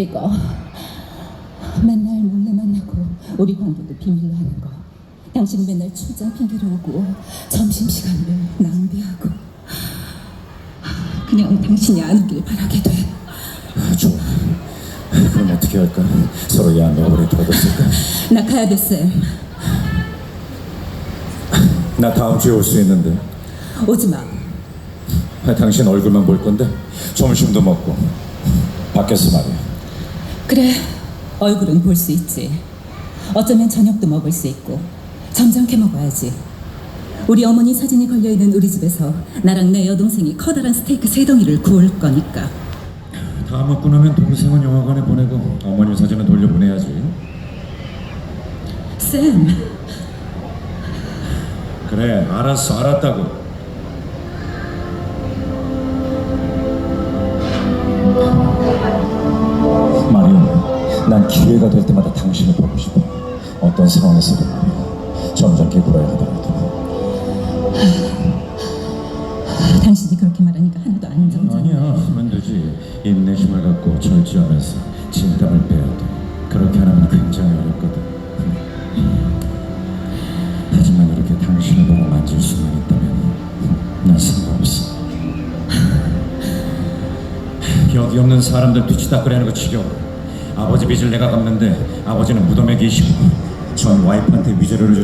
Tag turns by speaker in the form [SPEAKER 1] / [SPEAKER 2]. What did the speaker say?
[SPEAKER 1] 이거 맨날 몰래 만나고 우리 관계도 비밀로 하는 거. 당신 맨날 출장 핑계로 오고 점심시간을 낭비하고 그냥 당신이 안 오길 바라게 돼.
[SPEAKER 2] 좋아. 그럼 어떻게 할까? 서로 양력을 둬뒀을까?
[SPEAKER 1] 나 가야 돼, 쌤.
[SPEAKER 2] 나 다음 주에 올 수 있는데
[SPEAKER 1] 오지 마.
[SPEAKER 2] 아, 당신 얼굴만 볼 건데 점심도 먹고 밖에서 말이야.
[SPEAKER 1] 그래, 얼굴은 볼 수 있지. 어쩌면 저녁도 먹을 수 있고 점잖게 먹어야지. 우리 어머니 사진이 걸려 있는 우리 집에서 나랑 내 여동생이 커다란 스테이크 세 덩이를 구울 거니까.
[SPEAKER 2] 다 먹고 나면 동생은 영화관에 보내고 어머님 사진은 돌려보내야지.
[SPEAKER 1] 쌤,
[SPEAKER 2] 그래, 알았어, 알았다고. 난 기회가 될 때마다 당신을 보고 싶어. 어떤 상황에서든 말이야. 점잖게 굴어야 하더라도.
[SPEAKER 1] 당신이 그렇게 말하니까 하나도 안 점잖아.
[SPEAKER 2] 아니야, 하면 되지. 인내심을 갖고 절제하면서 진담을 빼야 돼. 그렇게 하면 굉장히 어렵거든. 하지만 이렇게 당신을 보고 만질 수만 있다면 난 상관없어. 여기 없는 사람들 뒤치다거리하는 거 지겨워. 아버지 빚을 내가 갚는데 아버지는 무덤에 계시고 전 와이프한테 위자료를 줘.